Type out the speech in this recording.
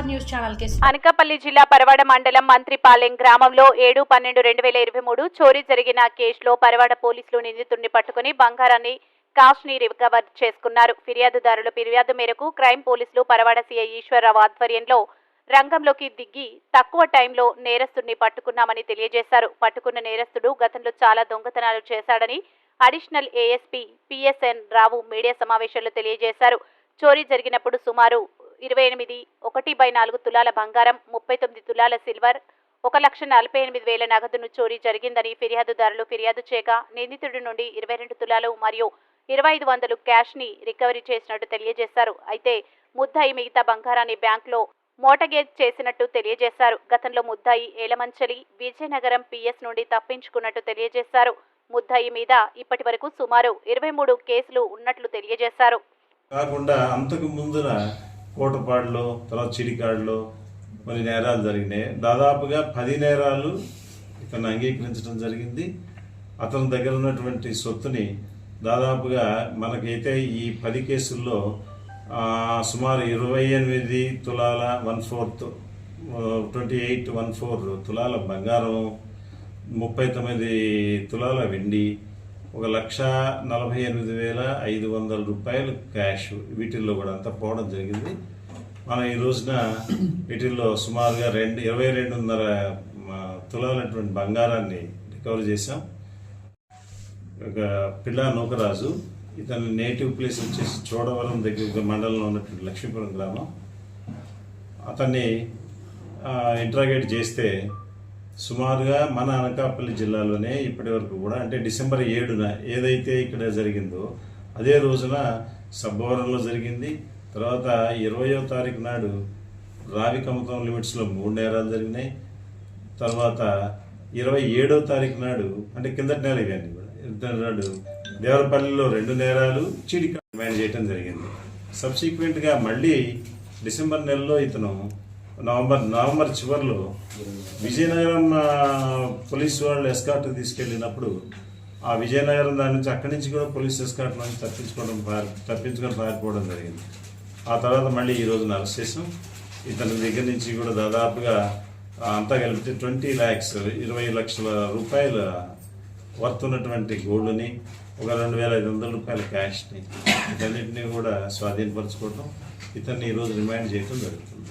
Power news ఛానల్కి అనకాపల్లి జిల్లా పరవాడ మండలం మంత్రిపాలెం గ్రామంలో ఏడు పన్నెండు రెండు వేల ఇరవై మూడు చోరీ జరిగిన కేసులో పరవాడ పోలీసులు నిందితుడిని పట్టుకుని బంగారాన్ని కాష్ని రికవర్ చేసుకున్నారు. ఫిర్యాదుదారుల ఫిర్యాదు మేరకు క్రైమ్ పోలీసులు పరవాడ సీఐ ఈశ్వరరావు ఆధ్వర్యంలో రంగంలోకి దిగి తక్కువ టైంలో నేరస్తుడిని పట్టుకున్నామని తెలియజేశారు. పట్టుకున్న నేరస్తుడు గతంలో చాలా దొంగతనాలు చేశాడని additional ASP PSN Rao media సమావేశంలో తెలియజేశారు. చోరీ జరిగినప్పుడు సుమారు ఇరవై ఎనిమిది ఒకటి బై నాలుగు తులాల బంగారం ముప్పై తొమ్మిది తులాల సిల్వర్ ఒక లక్ష నలభై ఎనిమిది వేల నగదును చోరీ జరిగిందని ఫిర్యాదుదారులు ఫిర్యాదు చేయగా నిందితుడి నుండి ఇరవై రెండు తులాలు మరియు ఇరవై ఐదు వందలు క్యాష్ని రికవరీ చేసినట్టు తెలియజేశారు. అయితే ముద్దాయి మిగతా బంగారాన్ని బ్యాంకులో మోటగేజ్ చేసినట్టు తెలియజేశారు. గతంలో ముద్దాయి ఏలమంచలి విజయనగరం పిఎస్ నుండి తప్పించుకున్నట్టు తెలియజేశారు. ముద్దాయి మీద ఇప్పటి వరకు సుమారు ఇరవై మూడు కేసులు ఉన్నట్లు తెలియజేశారు. కాకుండా అంతకు ముందున కోటపాడులో తర్వాత చిడికాడులో కొన్ని నేరాలు జరిగినాయి. దాదాపుగా పది నేరాలు ఇతను అంగీకరించడం జరిగింది. అతని దగ్గర ఉన్నటువంటి సొత్తుని దాదాపుగా మనకైతే ఈ పది కేసుల్లో సుమారు ఇరవై ఎనిమిది తులాల one fourth twenty eight one four తులాల బంగారం ముప్పై తొమ్మిది తులాల వెండి ఒక లక్ష నలభై ఎనిమిది వేల ఐదు వందల రూపాయలు క్యాష్ వీటిల్లో కూడా అంతా పోవడం జరిగింది. మనం ఈ రోజున వీటిల్లో సుమారుగా రెండు ఇరవై రెండున్నర మ, తులాలటువంటి బంగారాన్ని రికవర్ చేశాం. ఒక పిల్ల నూకరాజు ఇతని నేటివ్ ప్లేస్ వచ్చేసి చోడవరం దగ్గర మండలంలో ఉన్నటువంటి లక్ష్మీపురం గ్రామం. అతన్ని ఇంట్రాగేట్ చేస్తే సుమారుగా మన అనకాపల్లి జిల్లాలోనే ఇప్పటి వరకు కూడా అంటే డిసెంబర్ ఏడున ఏదైతే ఇక్కడ జరిగిందో అదే రోజున సబ్బవరంలో జరిగింది. తర్వాత ఇరవయో తారీఖు నాడు రావి కమతం లిమిట్స్లో మూడు నేరాలు జరిగినాయి. తర్వాత ఇరవై ఏడో తారీఖు నాడు అంటే కిందటి నెల ఇవన్నీ కూడా ఇద్దరు నాడు దేవరపల్లిలో రెండు నేరాలు చీడిక డిమాండ్ చేయడం జరిగింది. సబ్సిక్వెంట్గా మళ్ళీ డిసెంబర్ నెలలో ఇతను నవంబర్ నవంబర్ చివరిలో విజయనగరం పోలీస్ వాళ్ళు ఎస్కాట్ తీసుకెళ్ళినప్పుడు ఆ విజయనగరం దాని నుంచి అక్కడి నుంచి కూడా పోలీస్ ఎస్కాట్ నుంచి తప్పించుకోవడం పారి- తప్పించుకొని పారిపోవడం జరిగింది. ఆ తర్వాత మళ్ళీ ఈ రోజున అరెస్ట్ చేసాం ఇతని దగ్గర నుంచి కూడా దాదాపుగా అంతా కలిపితే ట్వంటీ ల్యాక్స్ ఇరవై లక్షల రూపాయల వర్త్ ఉన్నటువంటి గోల్డ్ని ఒక రెండు వేల ఐదు వందల రూపాయల క్యాష్ని ఇతన్నింటినీ కూడా స్వాధీనపరచుకోవడం ఇతన్ని ఈరోజు రిమైండ్ చేయడం జరుగుతుంది.